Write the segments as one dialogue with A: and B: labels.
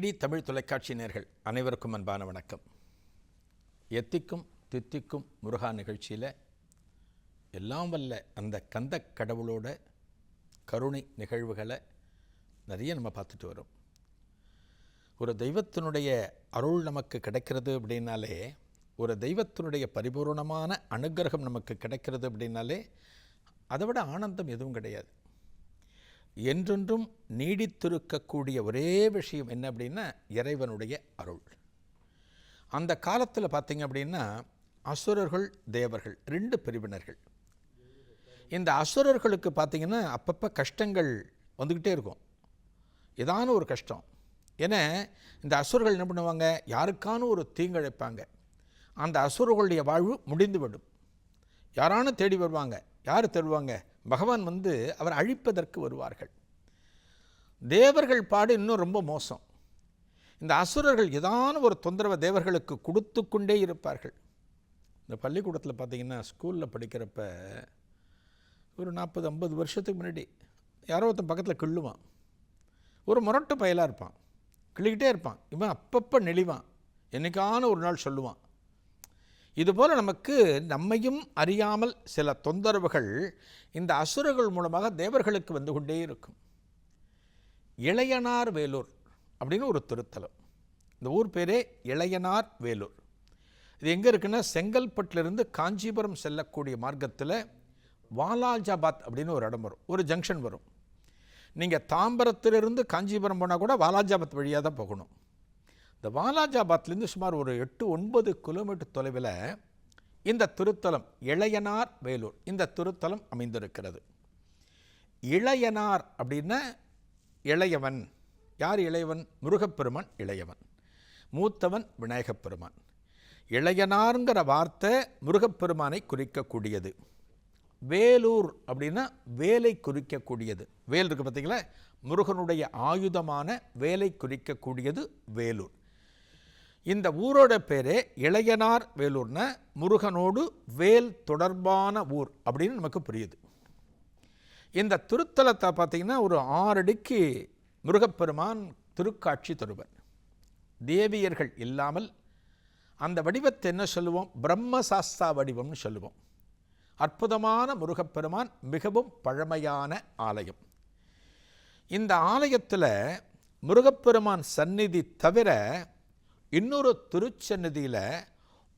A: DD Tamil தொலைக்காட்சி நேர்கள் அனைவருக்கும் அன்பான வணக்கம். எத்திக்கும் தித்திக்கும் முருகா நிகழ்ச்சியில் எல்லாம் வல்ல அந்த கந்த கடவுளோட கருணை நிகழ்வுகளை நிறைய நம்ம பார்த்துட்டு வரோம். ஒரு தெய்வத்தினுடைய அருள் நமக்கு கிடைக்கிறது அப்படின்னாலே ஒரு தெய்வத்தினுடைய பரிபூர்ணமான அனுக்கிரகம் நமக்கு கிடைக்கிறது அப்படின்னாலே அதை விட ஆனந்தம் எதுவும் கிடையாது. என்றென்றும் நீடித்திருக்கக்கூடிய ஒரே விஷயம் என்ன அப்படின்னா இறைவனுடைய அருள். அந்த காலத்தில் பார்த்திங்க அப்படின்னா அசுரர்கள் தேவர்கள் ரெண்டு பிரிவினர்கள். இந்த அசுரர்களுக்கு பார்த்தீங்கன்னா அப்பப்போ கஷ்டங்கள் வந்துக்கிட்டே இருக்கும். இதான ஒரு கஷ்டம். ஏன்னா இந்த அசுரர்கள் என்ன பண்ணுவாங்க? யாருக்கான ஒரு தீங்கிழைப்பாங்க. அந்த அசுரர்களுடைய வாழ்வு முடிந்துவிடும் யாரானு தேடி வருவாங்க? யார் தருவாங்க பகவான் வந்து அவர் அழிப்பதற்கு வருவார்கள். தேவர்கள் பாடு இன்னும் ரொம்ப மோசம். இந்த அசுரர்கள் ஏதான ஒரு தொந்தரவை தேவர்களுக்கு கொடுத்து கொண்டே இருப்பார்கள். இந்த பள்ளிக்கூடத்தில் பார்த்திங்கன்னா ஸ்கூலில் படிக்கிறப்ப ஒரு நாற்பது ஐம்பது வருஷத்துக்கு முன்னாடி யாரோ ஒருத்தன் பக்கத்தில் கிள்ளுவான். ஒரு முரட்டு பயலாக இருப்பான். கிள்ளிக்கிட்டே இருப்பான். இவன் அப்பப்போ நெளிவான். என்னைக்கான ஒரு நாள் சொல்லுவான். இதுபோல் நமக்கு நம்மையும் அறியாமல் சில தொந்தரவுகள் இந்த அசுரர்கள் மூலமாக தேவர்களுக்கு வந்து கொண்டே இருக்கும். இளையனார் வேலூர் அப்படின்னு ஒரு திருத்தலம். இந்த ஊர் பேரே இளையனார் வேலூர். இது எங்கே இருக்குன்னா செங்கல்பட்டிலிருந்து காஞ்சிபுரம் செல்லக்கூடிய மார்க்கத்தில் வாலாஜாபாத் அப்படின்னு ஒரு இடம் வரும். ஒரு ஜங்ஷன் வரும். நீங்கள் தாம்பரத்திலிருந்து காஞ்சிபுரம் போனால் கூட வாலாஜாபாத் வழியாக தான் போகணும். இந்த வாலாஜாபாத்லேருந்து சுமார் ஒரு எட்டு ஒன்பது கிலோமீட்டர் தொலைவில் இந்த திருத்தலம் இளையனார் வேலூர் இந்த திருத்தலம் அமைந்திருக்கிறது. இளையனார் அப்படின்னா இளையவன். யார் இளையவன்? முருகப்பெருமான் இளையவன். மூத்தவன் விநாயகப் பெருமான் இளையனாருங்கிற வார்த்தை முருகப்பெருமானை குறிக்கக்கூடியது. வேலூர் அப்படின்னா வேலை குறிக்கக்கூடியது. வேல் இருக்குது பார்த்தீங்களா முருகனுடைய ஆயுதமான வேலை குறிக்கக்கூடியது வேலூர். இந்த ஊரோட பேரே இளையனார் வேலூர்னா முருகனோடு வேல் தொடர்பான ஊர் அப்படின்னு நமக்கு புரியுது. இந்த திருத்தலத்தை பார்த்தீங்கன்னா ஒரு ஆறடிக்கு முருகப்பெருமான் திருக்காட்சி தருவர். தேவியர்கள் இல்லாமல் அந்த வடிவத்தை என்ன சொல்லுவோம்? பிரம்மசாஸ்தா வடிவம்னு சொல்லுவோம். அற்புதமான முருகப்பெருமான் மிகவும் பழமையான ஆலயம். இந்த ஆலயத்தில் முருகப்பெருமான் சந்நிதி தவிர இன்னொரு திருச்சந்நிதியில்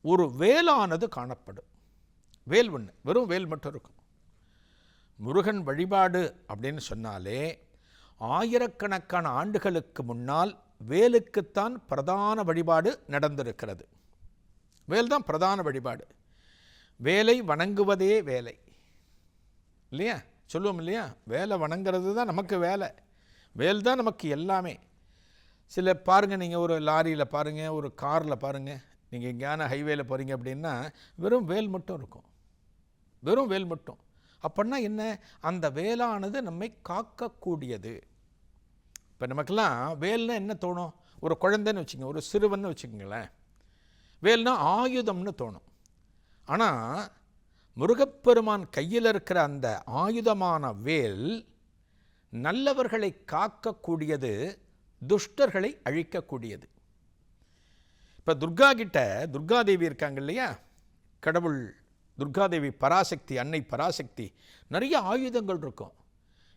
A: ஒரு வேலானது காணப்படும். வேல் ஒன்று வெறும் வேல் மட்டும் இருக்கும். முருகன் வழிபாடு அப்படின்னு சொன்னாலே ஆயிரக்கணக்கான ஆண்டுகளுக்கு முன்னால் வேலுக்குத்தான் பிரதான வழிபாடு நடந்திருக்கிறது. வேல் தான் பிரதான வழிபாடு. வேலை வணங்குவதே வேலை. இல்லையா? சொல்லுவோம் இல்லையா? வேலை வணங்குறது தான் நமக்கு வேலை. வேல் தான் நமக்கு எல்லாமே. சில பாருங்கள் நீங்கள் ஒரு லாரியில் பாருங்கள் ஒரு காரில் பாருங்கள் நீங்கள் எங்கேயான ஹைவேல போகிறீங்க அப்படின்னா வெறும் வேல் மட்டும் இருக்கும். வெறும் வேல் மட்டும். அப்படின்னா என்ன? அந்த வேலானது நம்மை காக்கக்கூடியது. இப்போ நமக்கெல்லாம் வேல்னா என்ன தோணும்? ஒரு குழந்தைன்னு வச்சுக்கோங்க ஒரு சிறுவன் வச்சுக்கோங்களேன். வேல்னா ஆயுதம்னு தோணும். ஆனால் முருகப்பெருமான் கையில் இருக்கிற அந்த ஆயுதமான வேல் நல்லவர்களை காக்கக்கூடியது துஷ்டர்களை அழிக்கக்கூடியது. இப்போ துர்கா கிட்ட துர்காதேவி இருக்காங்க இல்லையா? கடவுள் துர்காதேவி பராசக்தி அன்னை பராசக்தி நிறைய ஆயுதங்கள் இருக்கும்.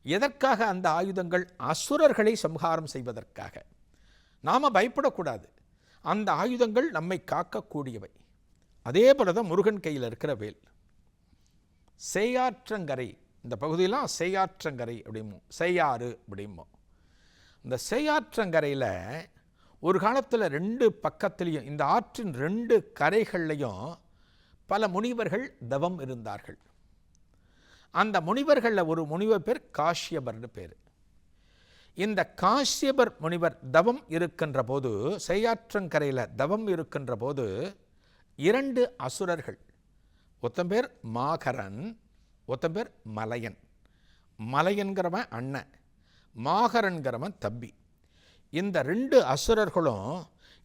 A: எதற்காக அந்த ஆயுதங்கள்? அசுரர்களை சம்ஹாரம் செய்வதற்காக. நாம் பயப்படக்கூடாது. அந்த ஆயுதங்கள் நம்மை காக்கக்கூடியவை. அதே போல தான் முருகன் கையில் இருக்கிற வேல். செய்யாற்றங்கரை இந்த பகுதியெல்லாம் செய்யாற்றங்கரை அப்படிமோ செய்யாறு அப்படிமோ இந்த செய்யாற்றங்கரையில் ஒரு காலத்தில் ரெண்டு பக்கத்துலேயும் இந்த ஆற்றின் ரெண்டு கரைகள்லையும் பல முனிவர்கள் தவம் இருந்தார்கள். அந்த முனிவர்களில் ஒரு முனிவர் பேர் காஷ்யபர்னு பேர். இந்த காஷ்யபர் முனிவர் தவம் இருக்கின்ற போது செய்யாற்றங்கரையில் தவம் இருக்கின்ற போது இரண்டு அசுரர்கள் ஒருத்தன் பேர் மாகரன் ஒருத்தன் பேர் மலையன். மலையன்கிறவன் அண்ணன். மாகரன்கிறவன் தம்பி இந்த ரெண்டு அசுரர்களும்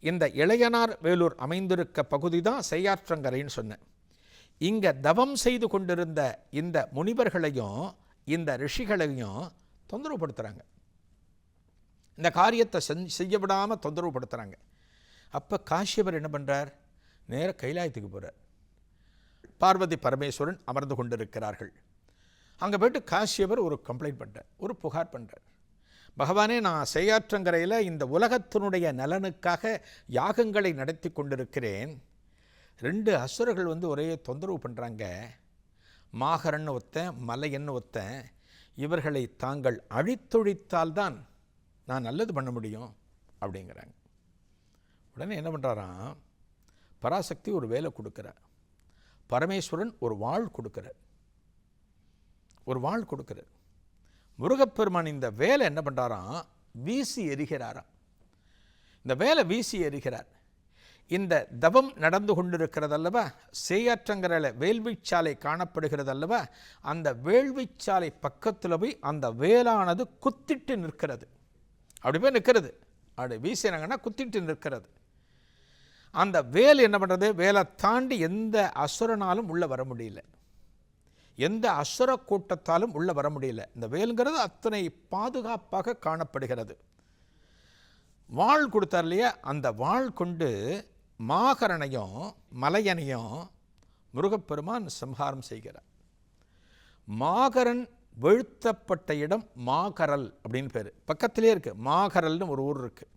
A: இந்த இளையனார் வேலூர் அமைந்திருக்க பகுதி தான் செய்யாற்றங்கரைன்னு சொன்னேன். இங்கே தவம் செய்து கொண்டிருந்த இந்த முனிவர்களையும் இந்த ரிஷிகளையும் தொந்தரவுப்படுத்துகிறாங்க இந்த காரியத்தை செஞ்சு செய்ய விடாமல் தொந்தரவுப்படுத்துகிறாங்க அப்போ காஷ்யபர் என்ன பண்ணுறார் நேராக கைலாயத்துக்கு போகிறார் பார்வதி பரமேஸ்வரன் அமர்ந்து கொண்டிருக்கிறார்கள். அங்கே போய்ட்டு காஷ்யபர் ஒரு கம்ப்ளைண்ட் பண்ணுறார் ஒரு புகார் பண்ணுறார் பகவானே நான் செய்யாற்றங்கரையில் இந்த உலகத்தினுடைய நலனுக்காக யாகங்களை நடத்தி கொண்டிருக்கிறேன். ரெண்டு அசுரர்கள் வந்து ஒரே தொந்தரவு பண்ணுறாங்க மாகரன்னு ஒத்தன் மலையன்னு ஒத்தன் இவர்களை தாங்கள் அழித்தொழித்தால்தான் நான் நல்லது பண்ண முடியும் அப்படிங்கிறாங்க. உடனே என்ன பண்ணுறாராம் பராசக்தி ஒரு வேலை கொடுக்குறார். பரமேஸ்வரன் ஒரு வாழ் கொடுக்குறார். ஒரு வாழ் கொடுக்குறார். முருகப்பெருமான் இந்த வேலை என்ன பண்ணுறாராம் வீசி எரிகிறாராம். இந்த வேலை வீசி எரிகிறார். இந்த தவம் நடந்து கொண்டிருக்கிறதல்லவா? சேயாற்றங்கரையில் வேள்விச்சாலை காணப்படுகிறதல்லவா? அந்த வேள்விச்சாலை பக்கத்தில் போய் அந்த வேலானது குத்திட்டு நிற்கிறது. அப்படி போய் நிற்கிறது. அப்படி வீசினாங்கன்னா குத்திட்டு நிற்கிறது. அந்த வேல் என்ன பண்ணுறது வேலை தாண்டி எந்த அசுரனாலும் உள்ளே வர முடியல. எந்த அசுர கூட்டத்தாலும் உள்ளே வர முடியல. இந்த வேலுங்கிறது அத்தனை பாதுகாப்பாக காணப்படுகிறது. வாழ் கொடுத்தார் இல்லையா? அந்த வாழ் கொண்டு மாகரனையும் மலையனையும் முருகப்பெருமான் சம்ஹாரம் செய்கிறார். மாகரன் வெழுத்தப்பட்ட இடம் மாகரல் அப்படின்னு பேர். பக்கத்திலே இருக்குது மாகரல்னு ஒரு ஊர் இருக்குது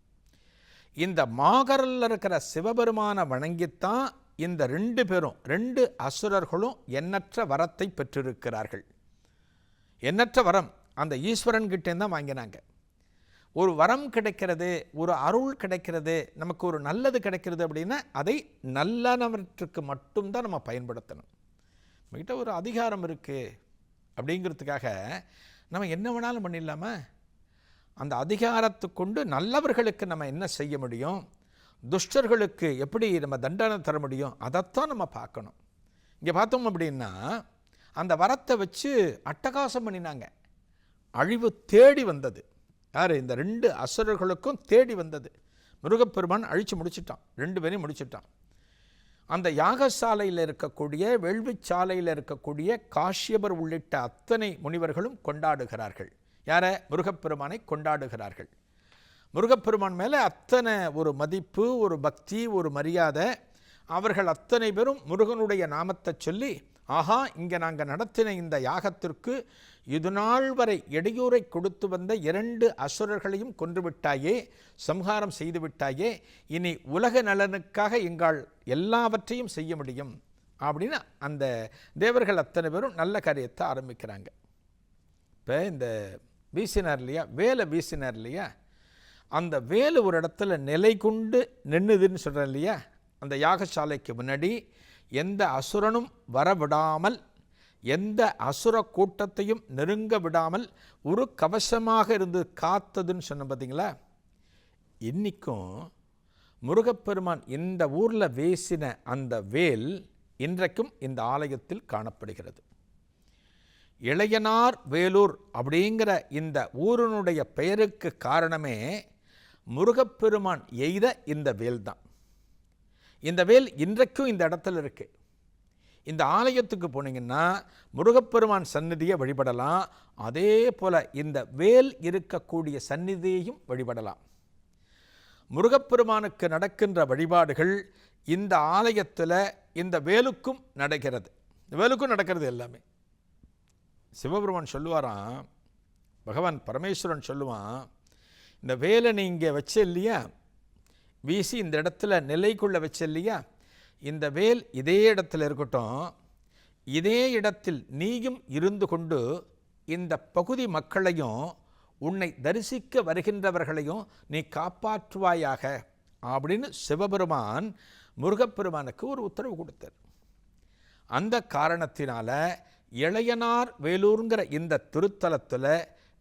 A: இந்த மாகரலில் இருக்கிற சிவபெருமானை வணங்கித்தான் இந்த ரெண்டு பேரும் ரெண்டு அசுரர்களும் எண்ணற்ற வரத்தை பெற்றிருக்கிறார்கள். எண்ணற்ற வரம் அந்த ஈஸ்வரன் தான் வாங்கினாங்க. ஒரு வரம் கிடைக்கிறது ஒரு அருள் கிடைக்கிறது நமக்கு ஒரு நல்லது கிடைக்கிறது அப்படின்னா அதை நல்லனவற்றுக்கு மட்டும்தான் நம்ம பயன்படுத்தணும். நம்மகிட்ட ஒரு அதிகாரம் இருக்குது அப்படிங்கிறதுக்காக நம்ம என்ன வேணாலும் பண்ணிடலாமா? அந்த அதிகாரத்தை கொண்டு நல்லவர்களுக்கு நம்ம என்ன செய்ய முடியும்? துஷ்டர்களுக்கு எப்படி நம்ம தண்டனை தர முடியும்? அதைத்தான் நம்ம பார்க்கணும். இங்கே பார்த்தோம் அப்படின்னா அந்த வரத்தை வச்சு அட்டகாசம் பண்ணினாங்க. அழிவு தேடி வந்தது. யார்? இந்த ரெண்டு அசுரர்களுக்கும் தேடி வந்தது. முருகப்பெருமான் அழித்து முடிச்சிட்டான். ரெண்டு பேரையும் முடிச்சிட்டான். அந்த யாகசாலையில் இருக்கக்கூடிய வேள்விச்சாலையில் இருக்கக்கூடிய காஷ்யபர் உள்ளிட்ட அத்தனை முனிவர்களும் கொண்டாடுகிறார்கள். யாரை? முருகப்பெருமானை கொண்டாடுகிறார்கள். முருகப்பெருமான் மேலே அத்தனை ஒரு மதிப்பு ஒரு பக்தி ஒரு மரியாதை அவர்கள் அத்தனை பேரும் முருகனுடைய நாமத்தை சொல்லி ஆஹா இங்கே நாங்கள் நடத்தின இந்த யாகத்திற்கு இது நாள் வரை இடையூறை கொடுத்து வந்த இரண்டு அசுரர்களையும் கொன்றுவிட்டாயே சம்ஹாரம் செய்துவிட்டாயே இனி உலக நலனுக்காக எங்கள் எல்லாவற்றையும் செய்ய முடியும். அப்படின்னு அந்த தேவர்கள் அத்தனை பேரும் நல்ல காரியத்தை ஆரம்பிக்கிறாங்க. இப்போ இந்த வீசினார் இல்லையா? வேலை வீசினார் இல்லையா? அந்த வேலு ஒரு இடத்துல நிலை கொண்டு நின்றுதுன்னு சொல்கிறேன் இல்லையா? அந்த யாகசாலைக்கு முன்னாடி எந்த அசுரனும் வரவிடாமல் எந்த அசுர கூட்டத்தையும் நெருங்க விடாமல் ஒரு கவசமாக இருந்து காத்ததுன்னு சொன்ன பார்த்தீங்களா இன்றைக்கும் முருகப்பெருமான் இந்த ஊரில் வேசின அந்த வேல் இன்றைக்கும் இந்த ஆலயத்தில் காணப்படுகிறது. இளையனார் வேலூர் அப்படிங்கிற இந்த ஊரினுடைய பெயருக்கு காரணமே முருகப்பெருமான் எய்த இந்த வேல் தான் இந்த வேல் இன்றைக்கும் இந்த இடத்துல இருக்குது இந்த ஆலயத்துக்கு போனீங்கன்னா முருகப்பெருமான் சந்நிதியை வழிபடலாம். அதே போல் இந்த வேல் இருக்கக்கூடிய சந்நிதியையும் வழிபடலாம். முருகப்பெருமானுக்கு நடக்கின்ற வழிபாடுகள் இந்த ஆலயத்தில் இந்த வேலுக்கும் நடக்கிறது. இந்த வேலுக்கும் நடக்கிறது எல்லாமே. சிவபெருமான் சொல்லுவாராம் பகவான் பரமேஸ்வரன் சொல்லுவான் இந்த வேலை நீங்கள் வச்ச இல்லையா வீசி இந்த இடத்துல நிலைக்குள்ளே வச்ச இல்லையா இந்த வேல் இதே இடத்துல இருக்கட்டும். இதே இடத்தில் நீயும் இருந்து கொண்டு இந்த பகுதி மக்களையும் உன்னை தரிசிக்க வருகின்றவர்களையும் நீ காப்பாற்றுவாயாக அப்படின்னு சிவபெருமான் முருகப்பெருமானுக்கு ஒரு உத்தரவு கொடுத்தார். அந்த காரணத்தினால இளையனார் வேலூருங்கிற இந்த திருத்தலத்தில்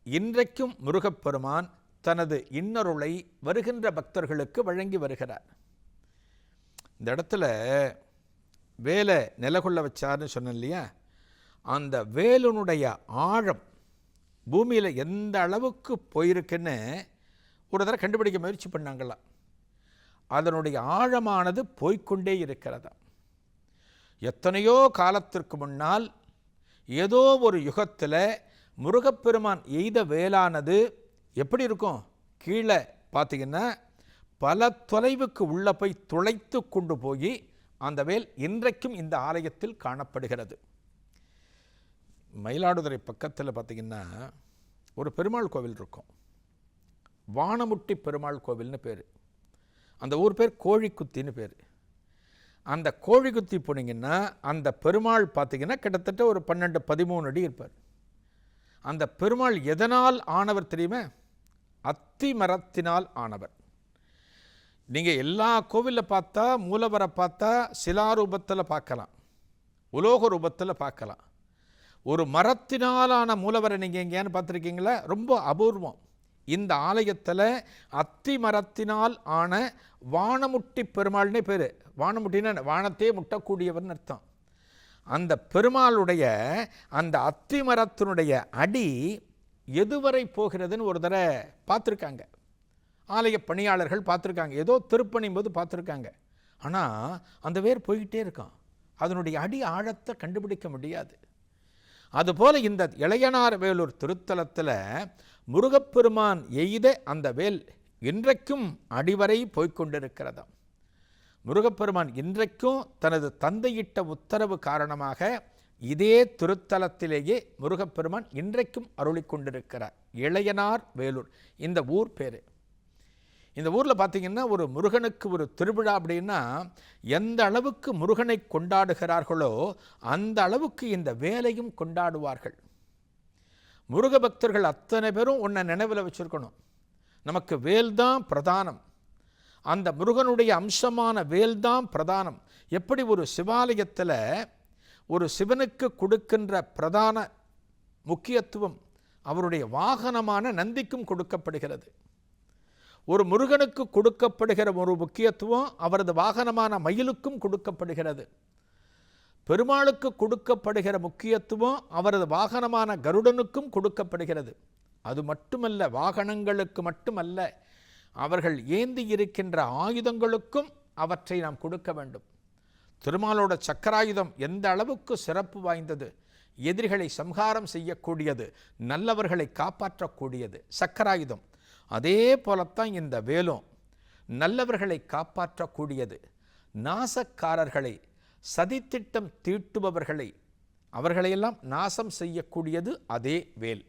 A: இன்றைக்கும் முருகப்பெருமான் தனது இன்னருளை வருகின்ற பக்தர்களுக்கு வழங்கி வருகிறார். இந்த இடத்துல வேலை நிலகொள்ள வச்சார்னு சொன்னேன் இல்லையா? அந்த வேலுனுடைய ஆழம் பூமியில் எந்த அளவுக்கு போயிருக்குன்னு ஒரு தடவை கண்டுபிடிக்க முயற்சி பண்ணாங்களாம். அதனுடைய ஆழமானது போய்க்கொண்டே இருக்கிறதா? எத்தனையோ காலத்திற்கு முன்னால் ஏதோ ஒரு யுகத்தில் முருகப்பெருமான் எய்த வேலானது எப்படி இருக்கும்? கீழே பார்த்தீங்கன்னா பல தொலைவுக்கு உள்ளே போய் துளைத்து கொண்டு போய் அந்த வேல் இன்றைக்கும் இந்த ஆலயத்தில் காணப்படுகிறது. மயிலாடுதுறை பக்கத்தில் பார்த்தீங்கன்னா ஒரு பெருமாள் கோவில் இருக்கும். வானமுட்டி பெருமாள் கோவில்னு பேர். அந்த ஊர் பேர் கோழிக்குத்தின்னு பேர். அந்த கோழிக்குத்தி போனீங்கன்னா அந்த பெருமாள் பார்த்தீங்கன்னா கிட்டத்தட்ட ஒரு பன்னெண்டு பதிமூணு அடி இருப்பார். அந்த பெருமாள் எதனால் ஆனவர் தெரியுமா? அத்தி மரத்தினால் ஆனவர். நீங்கள் எல்லா கோவிலில் பார்த்தா மூலவரை பார்த்தா சிலாரூபத்தில் பார்க்கலாம். உலோக ரூபத்தில் பார்க்கலாம். ஒரு மரத்தினாலான மூலவரை நீங்கள் எங்கேயான்னு பார்த்துருக்கீங்களா? ரொம்ப அபூர்வம். இந்த ஆலயத்தில் அத்தி மரத்தினால் ஆன வானமுட்டி பெருமாள்னே பேர். வானமுட்டின்னு வானத்தையே முட்டக்கூடியவர்னு அர்த்தம். அந்த பெருமாளுடைய அந்த அத்தி மரத்தினுடைய அடி எதுவரை போகிறதுன்னு ஒரு தடவை பார்த்துருக்காங்க. ஆலய பணியாளர்கள் பார்த்துருக்காங்க. ஏதோ திருப்பணியும் போது பார்த்துருக்காங்க. ஆனால் அந்த வேர் போய்கிட்டே இருக்கான் அதனுடைய அடி ஆழத்தை கண்டுபிடிக்க முடியாது. அதுபோல் இந்த இளையனார் வேலூர் திருத்தலத்தில் முருகப்பெருமான் எய்த அந்த வேல் இன்றைக்கும் அடிவரை போய்க்கொண்டிருக்கிறதாம். முருகப்பெருமான் இன்றைக்கும் தனது தந்தையிட்ட உத்தரவு காரணமாக இதே திருத்தலத்திலேயே முருகப்பெருமான் இன்றைக்கும் அருளிக்கொண்டிருக்கிறார். இளையனார் வேலூர். இந்த ஊர் பேர். இந்த ஊரில் பார்த்தீங்கன்னா ஒரு முருகனுக்கு ஒரு திருவிழா அப்படின்னா எந்த அளவுக்கு முருகனை கொண்டாடுகிறார்களோ அந்த அளவுக்கு இந்த வேலையும் கொண்டாடுவார்கள். முருக பக்தர்கள் அத்தனை பேரும் உன்னை நினைவில் வச்சுருக்கணும். நமக்கு வேல்தான் பிரதானம். அந்த முருகனுடைய அம்சமான வேல்தான் பிரதானம். எப்படி ஒரு சிவாலயத்தில் ஒரு சிவனுக்கு கொடுக்கின்ற பிரதான முக்கியத்துவம் அவருடைய வாகனமான நந்திக்கும் கொடுக்கப்படுகிறது. ஒரு முருகனுக்கு கொடுக்கப்படுகிற ஒரு முக்கியத்துவம் அவரது வாகனமான மயிலுக்கும் கொடுக்கப்படுகிறது. பெருமாளுக்கு கொடுக்கப்படுகிற முக்கியத்துவம் அவரது வாகனமான கருடனுக்கும் கொடுக்கப்படுகிறது. அது மட்டுமல்ல வாகனங்களுக்கு மட்டுமல்ல அவர்கள் ஏந்தி இருக்கின்ற ஆயுதங்களுக்கும் அவற்றை நாம் கொடுக்க வேண்டும். திருமாலோட சக்கராயுதம் எந்த அளவுக்கு சிறப்பு வாய்ந்தது? எதிரிகளை சம்ஹாரம் செய்யக்கூடியது நல்லவர்களை காப்பாற்றக்கூடியது சக்கராயுதம். அதே போலத்தான் இந்த வேலும் நல்லவர்களை காப்பாற்றக்கூடியது. நாசக்காரர்களை சதித்திட்டம் தீட்டுபவர்களை அவர்களையெல்லாம் நாசம் செய்யக்கூடியது அதே வேல்.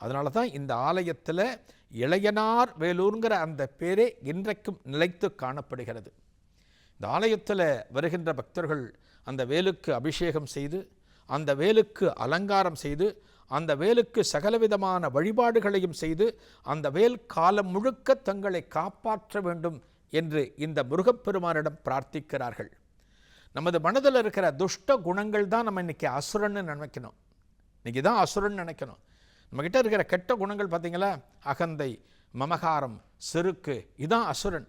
A: அதனால தான் இந்த ஆலயத்தில் இளையனார் வேலூருங்கிற அந்த பேரே இன்றைக்கும் நிலைத்து காணப்படுகிறது. இந்த ஆலயத்தில் வருகின்ற பக்தர்கள் அந்த வேலுக்கு அபிஷேகம் செய்து அந்த வேலுக்கு அலங்காரம் செய்து அந்த வேலுக்கு சகலவிதமான வழிபாடுகளையும் செய்து அந்த வேல் காலம் முழுக்க தங்களை காப்பாற்ற வேண்டும் என்று இந்த முருகப்பெருமானிடம் பிரார்த்திக்கிறார்கள். நமது மனதில் இருக்கிற துஷ்ட குணங்கள் தான் நம்ம இன்னைக்கு அசுரன்னு நினைக்கணும். இன்னைக்கு தான் அசுரன் நினைக்கணும். நம்மக்கிட்ட இருக்கிற கெட்ட குணங்கள் பார்த்தீங்களா அகந்தை மமகாரம் செருக்கு இதான் அசுரன்.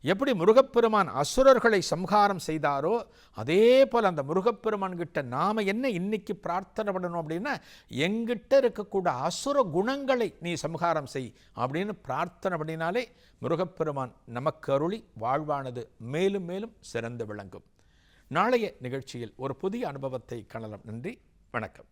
A: எப்படி முருகப்பெருமான் அசுரர்களை சம்ஹாரம் செய்தாரோ அதே போல் அந்த முருகப்பெருமான் கிட்ட நாம் என்ன இன்னைக்கு பிரார்த்தனை பண்ணணும் அப்படின்னா எங்கிட்ட இருக்கக்கூட அசுர குணங்களை நீ சம்ஹாரம் செய் அப்படின்னு பிரார்த்தனை பண்ணினாலே முருகப்பெருமான் நமக்கு அருளி வாழ்வானது மேலும் மேலும் சிறந்து விளங்கும். நாளைய நிகழ்ச்சியில் ஒரு புதிய அனுபவத்தை காணலாம். நன்றி வணக்கம்.